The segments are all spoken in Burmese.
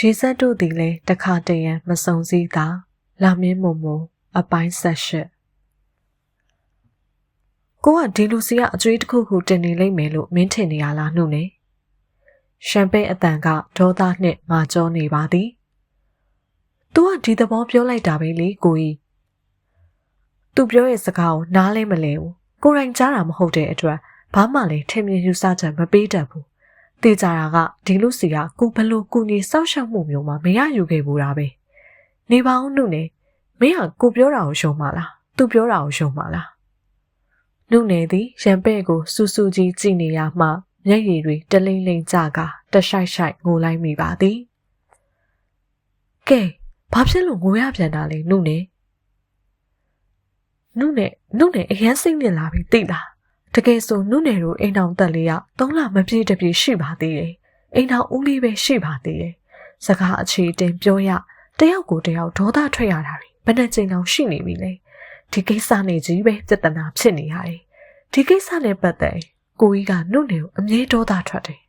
ရေဆက်တို့သည်လည်းတခါတရံမစုံစည်းသာလာမင်းမုံမုံအပိုင်းဆက်ရှစ်ကိုကဒီလူစီကအကျွေးတစ်ခုခုတင်နေလိမ့်မယ်လို့မင်းထင်နေရလားနှုတ်နေရှမ်ပိန်းအတန်ကဒေါသနှင့်မာကြောနေပါသည်။ "तू ကဒီသဘောပြောလိုက်တာပဲလေကိုကြီး။ तू ပြောရဲ့စကားကိုနားလဲမလဲဘူး။ကိုရိုင်းကြားတာမဟုတ်တဲ့အတွက်ဘာမှလည်းထင်မြင်ယူဆချက်မပေးတတ်ဘူး။ တေးကြတာကဒီလူစီကကိုဘလို့ကိုကြီးစောက်ရှောက်မှုမျိုးမှမရယူခဲ့ဘူးတာပဲ။နေပါဦးနှုတ်နေမင်းကကိုပြောတာကိုရှုံးမလား။ तू ပြောတာကိုရှုံးမလား။နှုတ်နေသည်ရံပဲ့ကိုစူးစူးကြီးကြည့်နေရမှမျက်ရည်တွေတလိမ့်လိမ့်ကြကတရှိုက်ရှိုက်ငိုလိုက်မိပါသည်ကဲဘာဖြစ်လို့ငိုရပြန်တာလဲနှုတ်နေနှုတ်နေနှုတ်နေအရန်စိတ်ညစ်လာပြီသိလား တကယ်ဆိုနှုတ်နေတို့အိမ်တော်တက်လေးကသုံးလမပြည့်တပြည့်ရှိပါသေးတယ်အိမ်တော်ဦးလေးပဲရှိပါသေးတယ်စကားအခြေတင်ပြောရတယောက်ကိုတယောက်ဒေါသထွက်ရတာဘယ်နဲ့ချိန်လောက်ရှိနေပြီလဲဒီကိစ္စနေကြီးပဲပြဿနာဖြစ်နေရတယ်ဒီကိစ္စနဲ့ပတ်သက်ကိုကြီးကနှုတ်နေကိုအမြဲဒေါသထွက်တယ်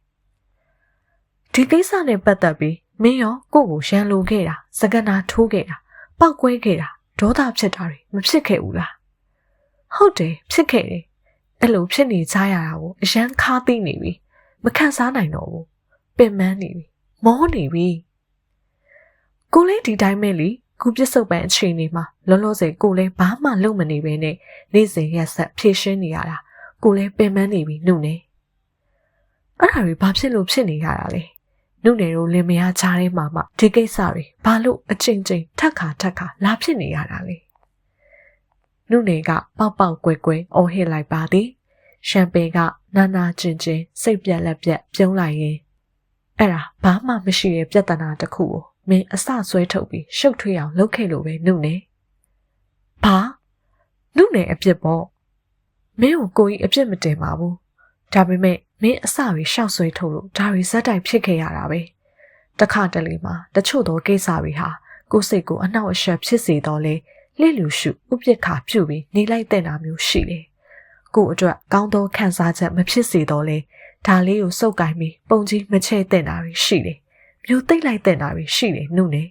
ဒီကိစ္စနဲ့ပတ်သက်ပြီးမင်းရောကိုကိုရန်လိုခဲ့တာစကနာထိုးခဲ့တာပောက်ကွဲခဲ့တာဒေါသဖြစ်တာတွေမဖြစ်ခဲ့ဘူးလားဟုတ်တယ်ဖြစ်ခဲ့တယ် အဲ့လိုဖြစ်နေကြရတာကိုအရန်ခါသိနေပြီမခံစားနိုင်တော့ဘူးပင်ပန်းနေပြီမောနေပြီကိုလေးဒီတိုင်းမဲ့လीခုပြစ်စုံပန်အချိန်လေးမှာလောလောဆယ်ကိုလေးဘာမှလုပ်မနေဘဲနဲ့နေ့စဉ်ရက်ဆက်ဖြည့်ရှင်းနေရတာကိုလေးပင်ပန်းနေပြီနှုတ်နေအဲ့ဒါတွေဘာဖြစ်လို့ဖြစ်နေရတာလဲနုနယ်တို့လင်မယားကြားထဲမှာမှဒီကိစ္စတွေဘာလို့အချိန်ချင်းထက်ခါထက်ခါလာဖြစ်နေရတာလဲ နုနယ်ကပေါက်ပေါက်ကွဲကွဲအော်ဟစ်လိုက်ပါသည်ရှမ်ပေကနာနာကျင်ကျင်စိတ်ပြက်လက်ပြက်ပြုံးလိုက်ရင်အဲ့ဒါဘာမှမရှိတဲ့ပြဿနာတစ်ခုကိုမင်းအစဆွဲထုတ်ပြီးရှုပ်ထွေးအောင်လုပ်ခဲ့လို့ပဲနုနယ်ဘာနုနယ်အပြစ်ပေါ့မင်းကိုကိုကြီးအပြစ်မတင်ပါဘူးဒါပေမဲ့မင်းအစတွေရှောက်ဆွဲထုတ်လို့ဒါတွေဇက်တိုက်ဖြစ်ခဲ့ရတာပဲတခါတလေမှာတချို့သောကိစ္စတွေဟာကိုယ်စိတ်ကိုအနှောက်အယှက်ဖြစ်စေတော့လေ လစ်လူရှုဥပက္ခပြုပြီးနေလိုက်တဲ့နာမျိုးရှိတယ်ကို့အတွက်ကောင်းသောခံစားချက်မဖြစ်စေတော့လေဒါလေးကိုစုပ်ကိုင်းပြီးပုံကြီးမချဲ့တဲ့နာတွေရှိတယ်မျိုးသိမ့်လိုက်တဲ့နာတွေရှိတယ်နှုတ်နေ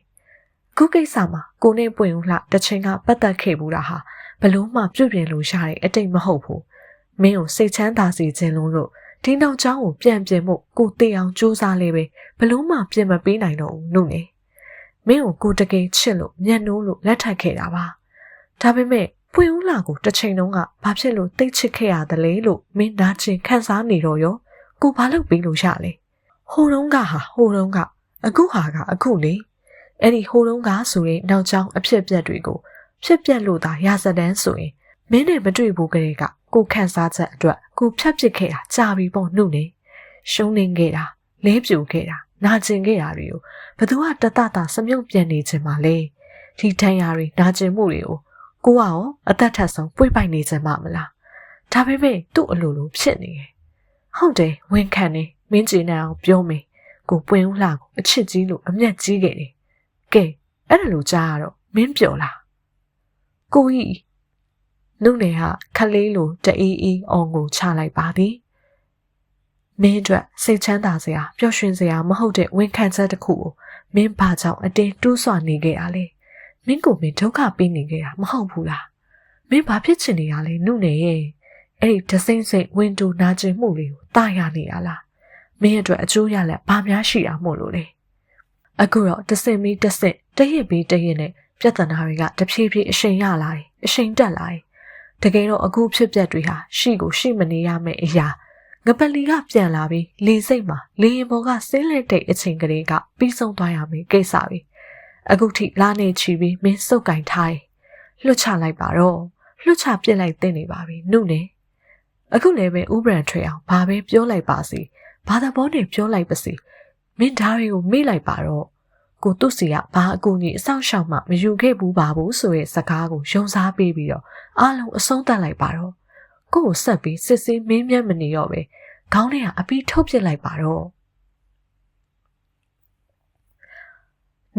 ခုကိစ္စမှာကိုနဲ့ပွင့်ဦးလှတစ်ချိန်ကပတ်သက်ခဲ့ဘူးတာဟာဘလို့မှပြုတ်ပြင်လို့ရတဲ့အတိတ်မဟုတ်ဘူးမင်းကိုစိတ်ချမ်းသာစေခြင်းလို့လို့ဒီနောက်ကျောင်းကိုပြန်ပြင်ဖို့ကိုတေအောင်စူးစမ်းလေပဲဘလို့မှပြင်မပေးနိုင်တော့ဘူးနှုတ်နေ မင်းကိုကိုတကယ်ချစ်လို့မျက်နှိုးလို့လက်ထပ်ခဲ့တာပါဒါပေမဲ့ပွင့်ဦးလာကိုတစ်ချိန်လုံးကဘာဖြစ်လို့တိတ်ချစ်ခဲ့ရတယ်လဲလို့မင်းနာကျင်ခံစားနေတော့ရောကိုဘာလုပ်ပြီးလို့ရလဲဟိုတုန်းကဟာဟိုတုန်းကအခုဟာကအခုလေအဲ့ဒီဟိုတုန်းကဆိုရင်နောက်ကျောင်းအဖြစ်ပြက်တွေကိုဖြစ်ပြက်လို့သာရာဇဒန်းဆိုရင်မင်းနဲ့မတွေ့ဘူးကလေးကကိုခန့်စားချက်အတွက်ကိုဖြတ်ပစ်ခဲ့တာကြာပြီပေါ့နှုတ်နေရှုံးနေခဲ့တာလဲပြိုခဲ့တာ နာကျင်ခဲ့တာတွေကိုဘသူကတတတာစမြုပ်ပြန်နေခြင်းပါလေဒီထန်ရာတွေနာကျင်မှုတွေကိုကိုကရောအသက်ထက်ဆုံးပွေ့ပိုက်နေခြင်းမမလားဒါပေမဲ့သူ့အလိုလိုဖြစ်နေတယ်ဟုတ်တယ်ဝန်ခံနေမင်းကြည်နေအောင်ပြောမေးကိုပွင့်ဦးလှကိုအချစ်ကြီးလို့အမျက်ကြီးခဲ့တယ်ကဲအဲ့ဒါလိုကြားရတော့မင်းပြောလားကိုကြီးနုနယ်ဟာခလေးလိုတအေးအေးအောင်ကိုချလိုက်ပါသည် မင်းအတွက်စိတ်ချမ်းသာစရာပျော်ရွှင်စရာမဟုတ်တဲ့ဝန်ခံချက်တစ်ခုကိုမင်းဘာကြောင့်အတင်းတူးဆွနေခဲ့ရလဲမင်းကိုမင်းဒုက္ခပေးနေခဲ့တာမဟုတ်ဘူးလားမင်းဘာဖြစ်ချင်နေရလဲနုနယ်ရဲ့အဲ့ဒီဒစိမ့်စိမ့်ဝင်တူနာကျင်မှုလေးကိုတာရနေရလားမင်းအတွက်အကျိုးရလက်ဘာများရှိတာမို့လို့လဲအခုတော့တစင်မီတစင်တရစ်ပြီးတရစ်နဲ့ပြဿနာတွေကတဖြည်းဖြည်းအရှိန်ရလာတယ်အရှိန်တက်လာတယ်တကယ်တော့အခုဖြစ်ပျက်တွေဟာရှိကိုရှိမနေရမယ့်အရာ ငပလီကပြန်လာပြီးလေစိတ်မှာလေရင်ပေါ်ကဆင်းလက်တဲ့အချိန်ကလေးကပြီးဆုံးသွားရမယ့်ကိစ္စပဲအခုထိလာနေချီပြီးမင်းစုပ်ကင်ထားတယ်လွတ်ချလိုက်ပါတော့လွတ်ချပြစ်လိုက်တဲ့နေပါပြီနုနေအခုလည်းပဲဥပရန်ထွေအောင်ဘာပဲပြောလိုက်ပါစီဘာသာပေါ်နေပြောလိုက်ပါစီမင်းဓာရီကိုမေ့လိုက်ပါတော့ကိုသူ့စီကဘာအကူကြီးအဆောင်ရှောက်မှမယူခဲ့ဘူးပါဘူးဆိုရဲ့စကားကိုယုံစားပေးပြီးတော့အားလုံးအဆုံးသတ်လိုက်ပါတော့ကိုကိုဆက်ပြီးစစ်စစ်မင်းမြတ်မနေတော့ပဲ ခေါင်းထဲကအပီးထုတ်ပစ်လိုက်ပါတော့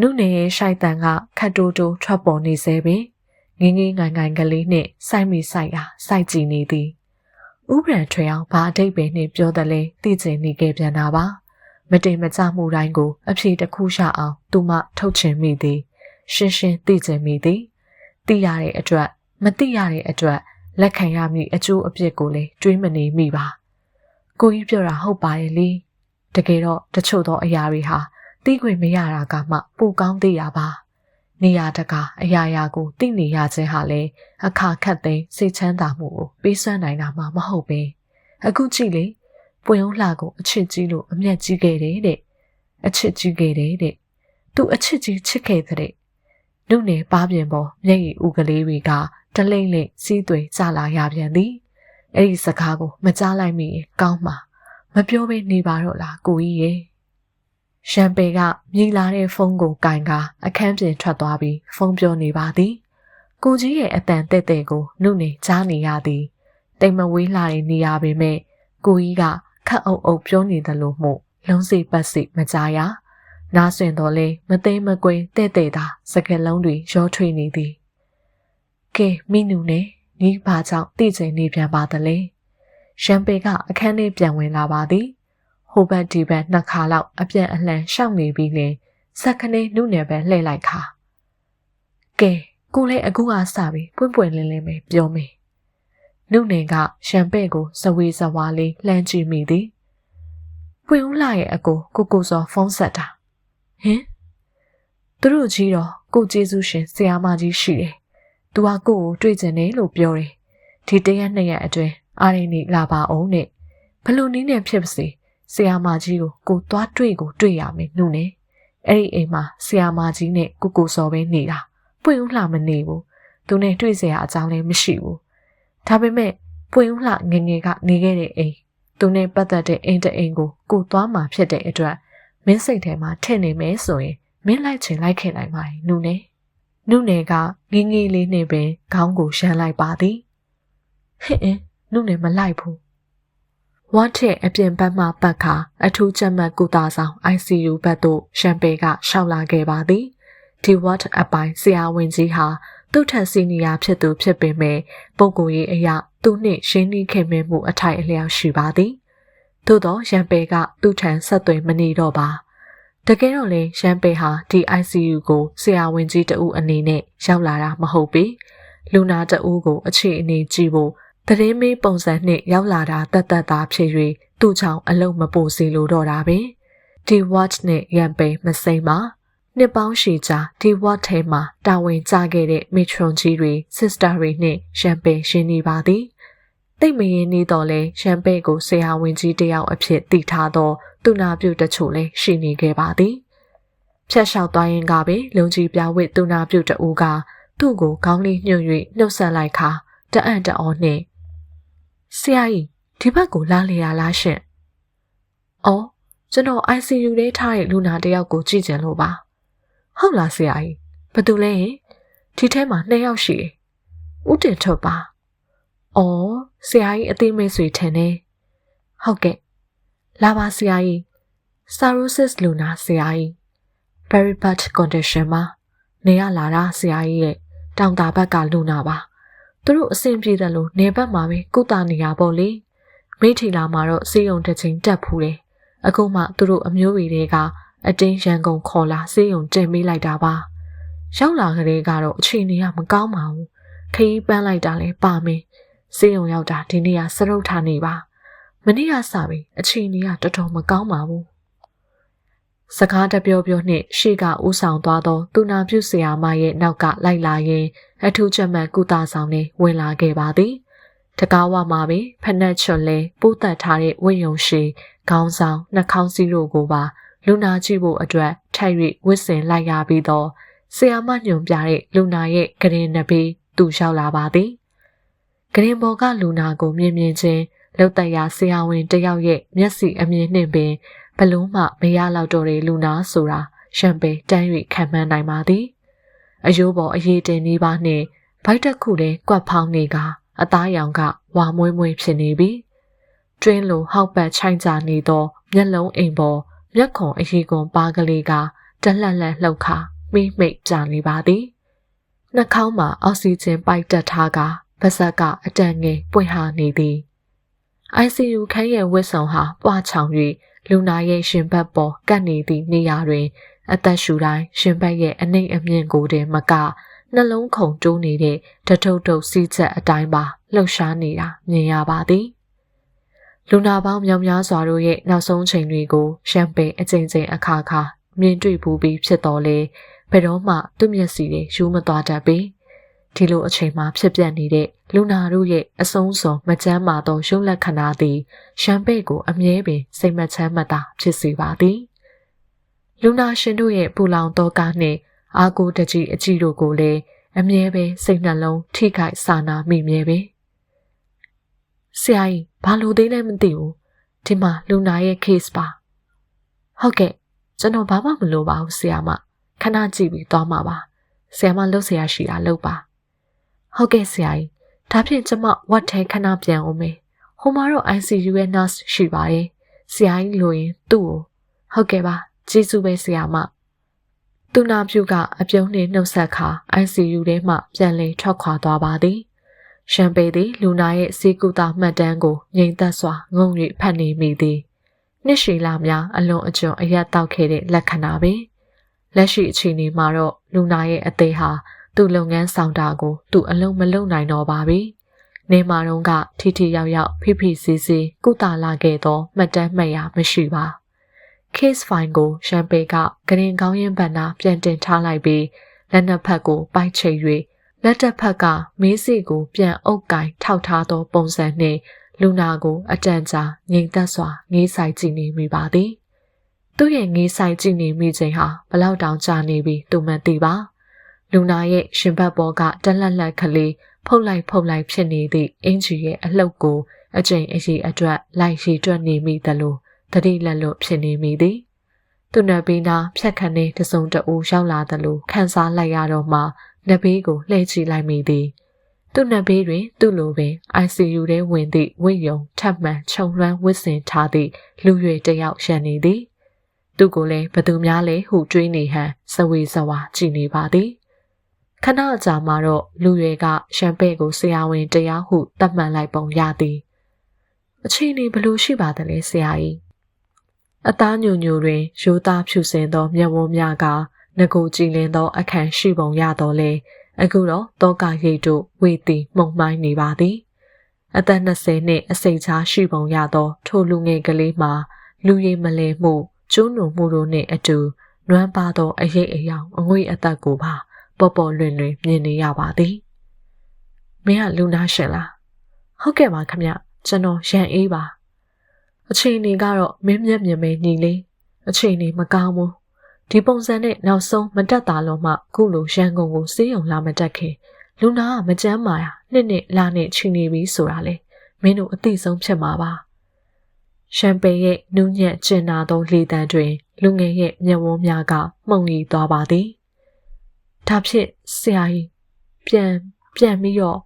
နုနယ်ရဲ့ရှိုက်တန်ကခတ်တိုးတိုးထွက်ပေါ်နေစေပင်ငင်းငင်းငိုင်ငိုင်ကလေးနှင့်စိုက်မိစိုက်ရာစိုက်ကြည့်နေသည်ဥပရန်ထွေအောင်ဘာအတိတ်ပဲနှင့်ပြောတယ်လဲသိချင်နေခဲ့ပြန်တာပါမမတိမ်မကြမှုတိုင်းကိုအဖြေတစ်ခုရှာအောင်သူမထုတ်ချင်မိသည် ရှင်းရှင်းသိချင်မိသည်သိရတဲ့အတွက်မသိရတဲ့အတွက်လက်ခံရမည့်အကျိုးအပြစ်ကိုလည်းတွေးမနေမိပါ ကိုကြီးပြောတာဟုတ်ပါတယ်လေတကယ်တော့တချို့သောအရာတွေဟာသိခွင့်မရတာကမှပိုကောင်းသေးရပါနေရတကာအရာရာကိုသိနေရခြင်းဟာလေအခါခတ်သိမ်းစိတ်ချမ်းသာမှုကိုပေးစွမ်းနိုင်တာမှမဟုတ်ပင်အခုကြည့်လေပွင့်ဦးလှကိုအချစ်ကြီးလို့အမျက်ကြီးခဲ့တယ်တဲ့အချစ်ကြီးခဲ့တယ်တဲ့သူအချစ်ကြီးချစ်ခဲ့တဲ့နုနယ်ပါပြင်ပေါ်မျက်ရည်ဥကလေးတွေကတလိမ့်လိမ့်စီးသွေးကြလာရပြန်သည် အဲ့ဒီစကားကိုမကြားလိုက်မိရင်ကောင်းမှာမပြောဘဲနေပါတော့လားကိုကြီးရဲ့ရှမ်ပေကမြည်လာတဲ့ဖုန်းကိုကင်ကအခန်းပြင်ထွက်သွားပြီးဖုန်းပြောနေပါသည်ကိုကြီးရဲ့အတန်တဲ့တဲ့ကိုနှုတ်နေကြားနေရသည်တိမ်မဝေးလာတဲ့နေရာပေမဲ့ကိုကြီးကခတ်အုပ်အုပ်ပြောနေတယ်လို့မို့လုံးစိပတ်စိမကြားရနားဆွင်တော်လဲမသိမကွင်းတဲ့တဲ့သာစကလုံးတွေရောထွေးနေသည်ကဲမိနူနဲ့ ညီဘာကြောင့်သိချင်နေပြန်ပါသလဲရှမ်ပေကအခန်းထဲပြန်ဝင်လာပါသည်ဟိုဘက်ဒီဘက်နှစ်ခါလောက်အပြန်အလှန်ရှောက်နေပြီးလင်စက်ခနေနုနယ်ပဲလှည့်လိုက်ခါကဲကိုလည်းအခုကစပြီးပွင့်ပွင့်လင်းလင်းပဲပြောမေနုနယ်ကရှမ်ပဲ့ကိုစဝေးစဝါလေးလှမ်းကြည့်မိသည်ပွင့်ဦးလာရဲ့အကိုကိုကိုစောဖုန်းဆက်တာဟင်သူတို့ကြီးတော့ကိုကျေးဇူးရှင်ဆရာမကြီးရှိတယ် သူကကိုကိုတွေ့ကျင်တယ်လို့ပြောတယ်ဒီတရက်နှစ်ရက်အတွင်းအားရင်းနေလာပါအောင်နဲ့ဘလို့နည်းနဲ့ဖြစ်ပါစေဆရာမကြီးကိုကိုသွားတွေ့ကိုတွေ့ရမယ်နှုတ်နဲ့အဲ့ဒီအိမ်မှာဆရာမကြီးနဲ့ကိုကိုစော်ပဲနေတာပွင့်ဦးလှမနေဘူးသူနဲ့တွေ့စရာအကြောင်းလည်းမရှိဘူးဒါပေမဲ့ပွင့်ဦးလှငငယ်ကနေခဲ့တဲ့အိမ်သူနဲ့ပတ်သက်တဲ့အိမ်တအိမ်ကိုကိုသွားမှာဖြစ်တဲ့အတွက်မင်းစိတ်ထဲမှာထင်နေမယ်ဆိုရင်မင်းလိုက်ချင်လိုက်ခဲ့နိုင်ပါတယ်နှုတ်နဲ့ နှုတ်နယ်ကငငယ်လေးနဲ့ပင်ခေါင်းကိုရှမ်းလိုက်ပါသည်ဟင်အင်းနှုတ်နယ်မလိုက်ဘူးဝတ်ထက်အပြင်ဘက်မှပတ်ခါအထူးချက်မှတ်ကုသဆောင် ICU ဘက်သို့ရှမ်ပေကရှောက်လာခဲ့ပါသည်ဒီဝတ်အပိုင်းဆရာဝန်ကြီးဟာသူ့ထက်စီနီယာဖြစ်သူဖြစ်ပေမဲ့ပုဂ္ဂိုလ်ရေးအရာသူနှင့်ရှင်းနှီးခင်မင်မှုအထိုက်အလျောက်ရှိပါသည်သို့သောရန်ပေကသူ့ထံဆက်သွယ်မနေတော့ပါ တကယ်တော့လေရန်ပေဟာဒီ ICU ကိုဆရာဝန်ကြီးတဦးအနေနဲ့ရောက်လာတာမဟုတ်ပေလူနာတဦးကိုအခြေအနေကြည့်ဖို့သတင်းမေးပုံစံနဲ့ရောက်လာတာတတ်တတ်သားဖြစ်၍သူ့ကြောင့်အလုံးမပိုစီလိုတော့တာပဲဒီ watch နဲ့ရန်ပေမစိမ့်ပါနှစ်ပေါင်းရှည်ကြာဒီ watch ထဲမှာတာဝန်ကျခဲ့တဲ့ matron ကြီးတွေ sister တွေနဲ့ရန်ပေရှင်းနေပါသည် တိတ်မရင်နေတော့လဲရန်ပေကိုဆရာဝန်ကြီးတယောက်အဖြစ်တည်ထားသောသူနာပြုတချို့လည်းရှိနေခဲ့ပါသည်ဖြတ်လျှောက်သွားရင်ကပဲလုံကြီးပြဝိသူနာပြုတဦးကသူ့ကိုခေါင်းလေးညှို့၍နှုတ်ဆက်လိုက်ခါတအံ့တအောနှင့်ဆရာကြီးဒီဘက်ကိုလာလေရလားရှင်။အော်ကျွန်တော် ICU ထဲထားတဲ့လူနာတယောက်ကိုကြည့်ကြလို့ပါ။ဟုတ်လားဆရာကြီး။ဘာတူလဲ။ဒီထဲမှာနှစ်ယောက်ရှိတယ်။ဦးတင်ထုတ်ပါ။ အော်ဆရာကြီးအသေးမိတ်ဆွေထင်တယ်။ဟုတ်ကဲ့။လာပါဆရာကြီး။ cirrhosis လူနာဆရာကြီး။ very bad condition မှာနေရလာတာဆရာကြီးရဲ့တောင်တာဘက်ကလူနာပါ။သူတို့အဆင်ပြေတယ်လို့နေဘက်မှာပဲကုသနေရပေါ့လေမိထီလာမှာတော့စေယုံတစ်ချိန်တက်ဖူးတယ်အခုမှသူတို့အမျိုးတွေတွေကအတင်းရန်ကုန်ခေါ်လာစေယုံတင်ပေးလိုက်တာပါရောက်လာကလေးကတော့အချိန်တွေကမကောင်းပါဘူးခရီးပန်းလိုက်တာလဲပါမင်း စေယုံရောက်တာဒီနေ့ကစရုပ်ထားနေပါမနေ့ကစပြီးအချိန်တွေကတော်တော်မကောင်းပါဘူးစကားတပြောပြောနှင့်ရှေ့ကဦးဆောင်သွားသောသူနာပြုဆရာမရဲ့နောက်ကလိုက်လာရင်အထူးချက်မှတ်ကုသဆောင်နဲ့ဝင်လာခဲ့ပါသည်။တကားဝမှာပင်ဖနက်ချွန်လဲပိုးသက်ထားတဲ့ဝိယုံရှိခေါင်းဆောင်နှာခေါင်းစည်းတို့ကိုပါလူနာကြည့်ဖို့အတွက်ထိုက်၍ဝစ်စင်လိုက်ရပြီးတော့ဆရာမညွန်ပြတဲ့လူနာရဲ့ကရင်နဘေးသူလျှောက်လာပါသည်။ ကရင်ဘော်ကလူနာကိုမြင်မြင်ချင်းလောက်တရာဆရာဝန်တယောက်ရဲ့မျက်စိအမြင်နှင့်ပင်ဘလုံးမှမရလောက်တော့တဲ့လူနာဆိုတာရှမ်ပေတန်း၍ခံမှန်းနိုင်ပါသည်အယိုးပေါ်အရေးတင်နေပါနှင့်ဗိုက်တက်ခုလည်းကွက်ဖောင်းနေကအသားရောင်ကဝါမွေးမွေးဖြစ်နေပြီတွင်းလိုဟောက်ပတ်ချိုင်းကြနေသောမျက်လုံးအိမ်ပေါ်မျက်ခုံအရေးကွန်ပါကလေးကတလှက်လက်လှုပ်ခါမိမိတ်ကြနေပါသည်နှာခေါင်းမှာအောက်ဆီဂျင်ပိုက်တက်ထားက ပါဇက်ကအတန်ငယ်ပွင့်ဟာနေသည် ICU ခန်းရဲ့ဝစ်ဆောင်ဟာပွားချောင်၍လူနာရဲ့ရှင်ဘတ်ပေါ်ကပ်နေသည့်နေရာတွင် အသက်ရှူတိုင်းရှင်ဘတ်ရဲ့အနှိမ့်အမြင့်ကိုတင်မကနှလုံးခုန်တိုးနေတဲ့တထုပ်ထုပ်စီးချက်အတိုင်းပါလှုပ်ရှားနေတာမြင်ရပါသည်လူနာပေါင်းမြောင်များစွာတို့ရဲ့နောက်ဆုံးချိန်တွေကိုရှမ်ပိန်အကြိမ်ကြိမ်အခါခါမြင်တွေ့ပူပြီးဖြစ်တော်လေဘယ်တော့မှသူ့မျက်စိတွေယူမသွားတတ်ပေ ဒီလိုအချိန်မှဖြစ်ပျက်နေတဲ့လူနာတို့ရဲ့အဆုံးစွန်မကြမ်းမာသောရုပ်လက္ခဏာသည်ရှမ်ပိတ်ကိုအမြဲပင်စိတ်မချမ်းမသာဖြစ်စေပါသည်လူနာရှင်တို့ရဲ့ပူလောင်သောကားနှင့်အာကိုတကြီးအကြည့်တို့ကိုလည်းအမြဲပဲစိတ်နှလုံးထိခိုက်စာနာမိမြဲပဲဆရာကြီးဘာလို့သေးလဲမသိဘူးဒီမှာလူနာရဲ့ case ပါဟုတ်ကဲ့ကျွန်တော်ဘာမှမလိုပါဘူးဆရာမခဏကြည့်ပြီးသွားမှာပါဆရာမလှုပ်ဆရာရှိတာလှုပ်ပါ ဟုတ်ကဲ့ဆရာကြီးဒါဖြင့်ကျမဝတ်ထဲခဏပြန်အောင်မေဟိုမှာတော့ ICU ရဲ့ nurse ရှိပါတယ်ဆရာကြီးလိုရင်သူ့ကိုဟုတ်ကဲ့ပါကျေးဇူးပဲဆရာမသူနာပြုကအပြုံးနှင့်နှုတ်ဆက်ခါ ICU ထဲမှပြန်လည်ထွက်ခွာသွားပါသည်ရှမ်ပေသည်လူနာရဲ့စေကူတာမှတ်တမ်းကိုငြိမ်သက်စွာငုံ၍ဖတ်နေမိသည်နှစ်ရှည်လာများအလွန်အကျွံအရက်တောက်ခဲ့တဲ့လက္ခဏာပင်လက်ရှိအခြေအနေမှာတော့လူနာရဲ့အသေးဟာ သူ့လုပ်ငန်းဆောင်တာကိုသူအလုံးမလုံးနိုင်တော့ပါပြီ။နေမာတုံးကထိထိရောက်ရောက်ဖိဖိစီစီကုသလာခဲ့သောမှတ်တမ်းမှတ်ရမရှိပါ။ case file ကိုရှမ်ပေကဂရင်ကောင်းရင်ဘန်နာပြန်တင်ထားလိုက်ပြီးလက်နှစ်ဖက်ကိုပိုက်ချိတ်၍လက်တစ်ဖက်ကမေးစီကိုပြန်အုပ်ကင်ထောက်ထားသောပုံစံနှင့်လူနာကိုအတန်ကြာငြိမ်သက်စွာငေးဆိုင်ကြည့်နေမိပါသည်သူ့ရဲ့ငေးဆိုင်ကြည့်နေမိခြင်းဟာဘလောက်တောင်ကြာနေပြီသူမှသိပါ လူနာရဲ့ရှင်ဘတ်ပေါ်ကတက်လက်လက်ကလေးဖုတ်လိုက်ဖုတ်လိုက်ဖြစ်နေသည့်အင်ဂျီရဲ့အလှုပ်ကိုအကျိန်အရှိအတွက်လိုက်ရှိတွက်နေမိသလိုတတိလက်လွတ်ဖြစ်နေမိသည်သူနဘေးနာဖြတ်ခနဲ့တစုံတအူရောက်လာသလိုခန်းစားလိုက်ရတော့မှနဘေးကိုလှည့်ကြည့်လိုက်မိသည်သူ့နဘေးတွင်သူ့လိုပင် ICU ထဲဝင်သည့်ဝိယုံထပ်မံခြုံလွှမ်းဝစ်စင်ထားသည့်လူရွယ်တယောက်ရှန်နေသည်သူကိုလည်းဘသူများလဲဟုတွေးနေဟန်စဝေစဝါကြည့်နေပါသည် ခဏအကြာမှာတော့လူရွယ်ကရှမ်ပဲ့ကိုဆရာဝန်တရားဟုတတ်မှန်လိုက်ပုံရသည်အချိန်နေဘလို့ရှိပါသလဲဆရာကြီးအသားညိုညိုတွင်ရိုးသားဖြူစင်သောမျက်ဝန်းများကငကိုကြည်လင်သောအခန့်ရှိပုံရတော်လဲအခုတော့တောကရိတ်တို့ဝေတီမှုံမှိုင်းနေပါသည်အသက်20နှစ်အစိတ်ချားရှိပုံရသော ထိုလူငယ်ကလေးမှာလူရည်မလဲမှုကျူးနုံမှုတို့နှင့်အတူနွမ်းပါသောအရေးအယောင်အငွေ့အသက်ကိုပါ ပေါ်ပေါ်လွင်လွင်မြင်နေရပါသည်မင်းကလူနာရှင်လားဟုတ်ကဲ့ပါခမကျွန်တော်ရန်အေးပါအချိန်နေကတော့မင်းမျက်မြင်ပဲညီလေးအချိန်နေမကောင်းဘူးဒီပုံစံနဲ့နောက်ဆုံးမတက်တာလုံးမှခုလိုရန်ကုန်ကိုစေးရုံလာမတက်ခင်လူနာကမကြမ်းမာရနှစ်နှစ်လာနဲ့ချိန်နေပြီဆိုတာလေမင်းတို့အသိဆုံးဖြစ်မှာပါရှမ်ပေရဲ့နူးညံ့ကျင်နာသောလေတံတွင် လူငယ်ရဲ့မျက်ဝန်းများကမှုန်ရီသွားပါသည် ဒါဖြင့်ဆရာကြီးပြန်ပြန်ပြီးတော့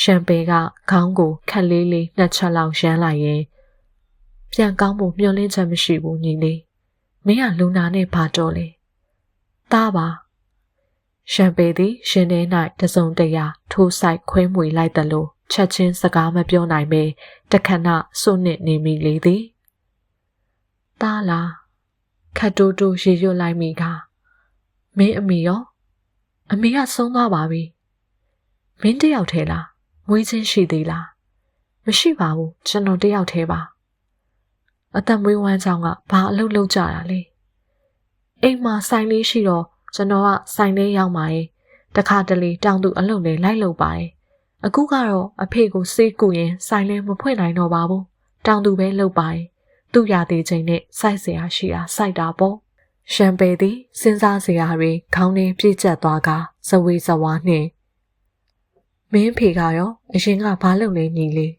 ရှမ်ပေကခေါင်းကိုခက်လေးလေးနှစ်ချက်လောက်ရမ်းလိုက်ရင်ပြန်ကောင်းဖို့မျှော်လင့်ချက်မရှိဘူးညီလေးမင်းကလူနာနဲ့ဘာတော့လဲသားပါရှမ်ပေသည်ရှင်ထဲ၌တစုံတရာထိုးဆိုင်ခွဲမွေလိုက်သလိုချက်ချင်းစကားမပြောနိုင်ပဲတခဏစွန့်နစ်နေမိလေသည်သားလားခတ်တိုးတိုးရေရွတ်လိုက်မိကမင်းအမေရော အမေကဆုံးသွားပါပြီမင်းတယောက်ထဲလားမွေးချင်းရှိသေးလားမရှိပါဘူးကျွန်တော်တယောက်ထဲပါအသက်မွေးဝမ်းကြောင်းကဘာအလုပ်လုပ်ကြတာလဲအိမ်မှာဆိုင်လေးရှိတော့ကျွန်တော်ကဆိုင်လေးရောက်มาရင်တခါတလေတောင်သူအလုပ်လေးလိုက်လုပ်ပါတယ်အခုကတော့အဖေကိုစေးကူရင်ဆိုင်လေးမဖွင့်နိုင်တော့ပါဘူးတောင်သူပဲလုပ်ပါတယ်သူ့ရာသေးချိန်နဲ့စိုက်စရာရှိတာစိုက်တာပေါ့ ရှမ်ပေသည်စဉ်းစားစရာတွေခေါင်းထဲပြည့်ကျက်သွားကဇဝေဇဝါနှင့်မင်းဖေကရောအရင်ကဘာလုပ်လဲညီလေး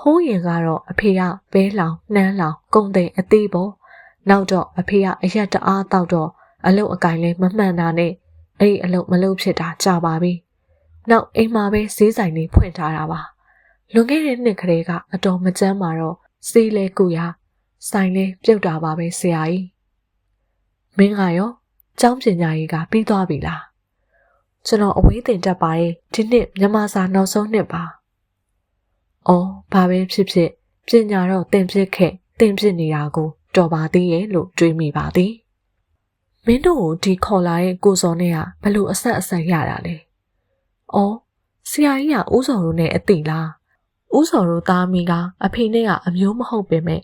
ဟိုးရင်ကတော့အဖေကဘဲလောင်နှမ်းလောင်ကုံသိမ်အသေးပေါ့နောက်တော့အဖေကအရက်တအားတောက်တော့အလုတ်အကင်လေးမမှန်တာနဲ့အဲ့ဒီအလုတ်မလုတ်ဖြစ်တာကြာပါပြီနောက်အိမ်မှာပဲဈေးဆိုင်လေးဖွင့်ထားတာပါလွန်ခဲ့တဲ့နှစ်ကလေးကအတော်မကြမ်းမာတော့စေးလဲကူရဆိုင်လဲပြုတ်တာပါပဲဆရာကြီး မင်းကရောကျောင်းပညာရေးကပြီးသွားပြီလားကျွန်တော်အဝေးတင်တက်ပါရဲ့ဒီနှစ်မြန်မာစာနောက်ဆုံးနှစ်ပါ။အော်ဘာပဲဖြစ်ဖြစ်ပညာတော့သင်ဖြစ်ခဲ့တင်ဖြစ်နေတာကိုတော်ပါသေးရဲ့လို့တွေးမိပါသည်မင်းတို့ကိုဒီခေါ်လာတဲ့ကိုစောနဲ့ကဘလို့အဆက်အဆက်ရတာလဲ။အော်ဆရာကြီးကဦးစော်တို့နဲ့အသိလား။ဦးစော်တို့သားမိကအဖေနဲ့ကအမျိုးမဟုတ်ပေမဲ့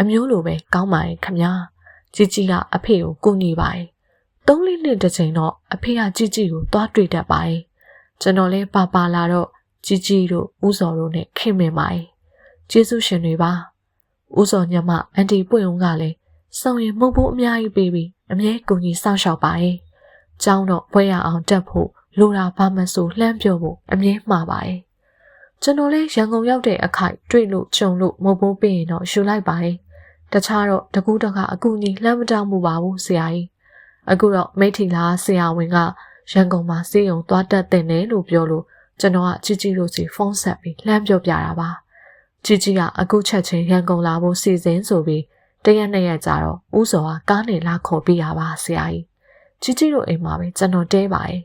အမျိုးလိုပဲကောင်းပါရဲ့ခမညာ။ ជីជីကအဖေကိုကူညီပါရဲ့။သုံးလေးနှစ်တစ်ချိန်တော့အဖေကជីជីကိုသွားတွေ့တတ်ပါရဲ့။ကျွန်တော်လည်းပါပါလာတော့ជីជីတို့ဦးစော်တို့နဲ့ခင်မင်ပါရဲ့။ကျေးဇူးရှင်တွေပါ။ဦးစော်ညမအန်တီပွင့်ုံကလည်းစုံရင်မုတ်ဖို့အများကြီးပေးပြီးအမြဲကူညီစောင့်ရှောက်ပါရဲ့။ကျောင်းတော့ဘွဲရအောင်တက်ဖို့လိုတာဘာမှဆိုလှမ်းပြောဖို့အမြဲမှားပါရဲ့။ကျွန်တော်လည်းရန်ကုန်ရောက်တဲ့အခိုက်တွေ့လို့ကြုံလို့မုတ်ဖို့ပေးရင်တော့ယူလိုက်ပါရဲ့။ တခြားတော့တကူးတကအကူညီလှမ်းမတောင်းမှုပါဘူးဆရာကြီး။အခုတော့မိထီလာဆရာဝန်ကရန်ကုန်မှာစေယုံသွားတက်တဲ့နယ်လို့ပြောလို့ကျွန်တော်ကជីជីတို့စီဖုန်းဆက်ပြီးလှမ်းပြောပြတာပါ။ជីជីကအခုချက်ချင်းရန်ကုန်လာဖို့စီစဉ်ဆိုပြီးတရက်နှစ်ရက်ကြာတော့ဦးစောကကားနဲ့လာခေါ်ပြရပါဆရာကြီးကြီးကြီးတို့အိမ်မှာပဲကျွန်တော်တဲပါရဲ့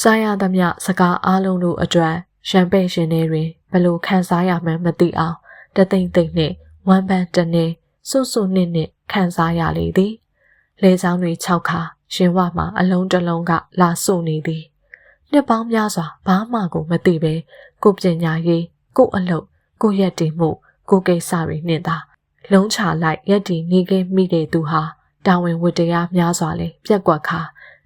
ကြားရသမျှစကားအားလုံးတို့အတွက်ရန်ပဲ့ရှင်တွေတွင်ဘလို့ခံစားရမှန်းမသိအောင်တသိမ့်သိမ့်နဲ့ ဝမ်းပန်းတနေစွတ်စွတ်နှစ်နှစ်ခံစားရလေသည်လေချောင်းတွေ၆ခါရှင်ဝမှာအလုံးတစ်လုံးကလာစို့နေသည်နှစ်ပေါင်းများစွာဘာမှကိုမသိပဲကိုပညာရေးကိုအလုပ်ကိုရက်တည်မှုကိုကိစ္စတွေနှင့်သာလုံးချလိုက်ရက်တီနေခဲ့မိတဲ့သူဟာတာဝန်ဝတ္တရားများစွာလဲပြက်ကွက်ခါ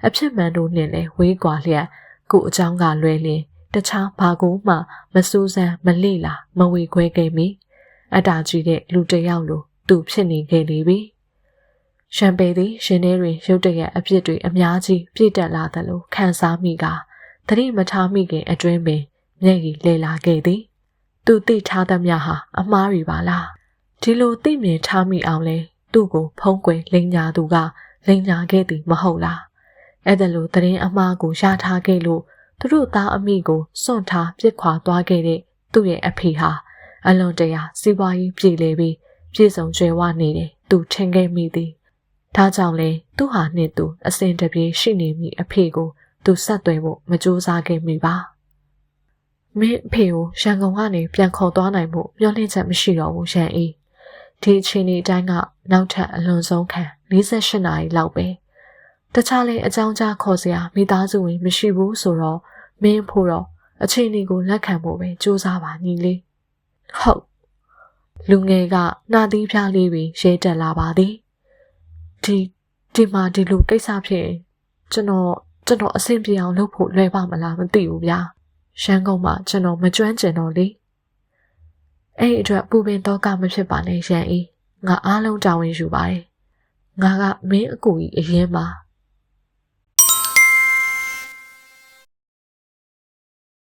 အဖြစ်မှန်တို့နှင့်လဲဝေးကွာလျက်ကိုအကြောင်းကလွဲလင်တခြားဘာကိုမှမစူးစမ်းမလိလာမဝေခွဲခဲ့မိ အတားကြီးတဲ့လူတစ်ယောက်လိုသူဖြစ်နေခဲ့လေပြီရှမ်ပေသည်ရှင်ထဲတွင်ရုတ်တရက်အပြစ်တွေအများကြီးပြည့်တက်လာသလိုခံစားမိကသတိမထားမိခင်အတွင်းပင်မျက်ရည်လဲလာခဲ့သည်သူသိထားသမျှဟာအမှားတွေပါလားဒီလိုသိမြင်ထားမိအောင်လဲသူ့ကိုဖုံးကွယ်လိန်ညာသူကလိန်ညာခဲ့သည်မဟုတ်လားအဲ့ဒါလိုသတင်းအမှားကိုရထားခဲ့လို့သူတို့သားအမိကိုစွန့်ထားပြစ်ခွာသွားခဲ့တဲ့သူ့ရဲ့အဖေဟာ အလွန်တရာစီးပွားရေးပြည်လေပြီးပြည့်စုံကြွယ်ဝနေတယ်သူထင်ခဲ့မိသည်ဒါကြောင့်လဲသူဟာနှင့်သူအစဉ်တပြေရှိနေမိအဖေကို သူဆက်သွယ်ဖို့မကြိုးစားခဲ့မိပါမင်းအဖေကိုရန်ကုန်ကနေပြန်ခေါ်သွားနိုင်မှုမျှော်လင့်ချက်မရှိတော့ဘူးရန်အေးဒီအချိန်ဒီတိုင်းကနောက်ထပ်အလွန်ဆုံးခံ48နာရီလောက်ပဲတခြားလည်းအကြောင်းကြားခေါ်စရာမိသားစုဝင်မရှိဘူးဆိုတော့မင်းဖို့တော့အချိန်ဒီကိုလက်ခံဖို့ပဲစူးစမ်းပါညီလေး ဟုတ်လူငယ်ကနှာသီးဖျားလေးပြီးရဲတက်လာပါသည်ဒီဒီမှာဒီလိုကိစ္စဖြစ်ကျွန်တော်ကျွန်တော်အဆင်ပြေအောင်လုပ်ဖို့လွယ်ပါမလားမသိဘူးဗျာရန်ကုန်မှာကျွန်တော်မကျွမ်းကျင်တော့လေအဲ့ဒီအတွက်ပူပင်တော့ကမဖြစ်ပါနဲ့ရန်အေးငါအားလုံးတာဝန်ယူပါတယ်ငါကမင်းအကူကြီးအရင်ပါ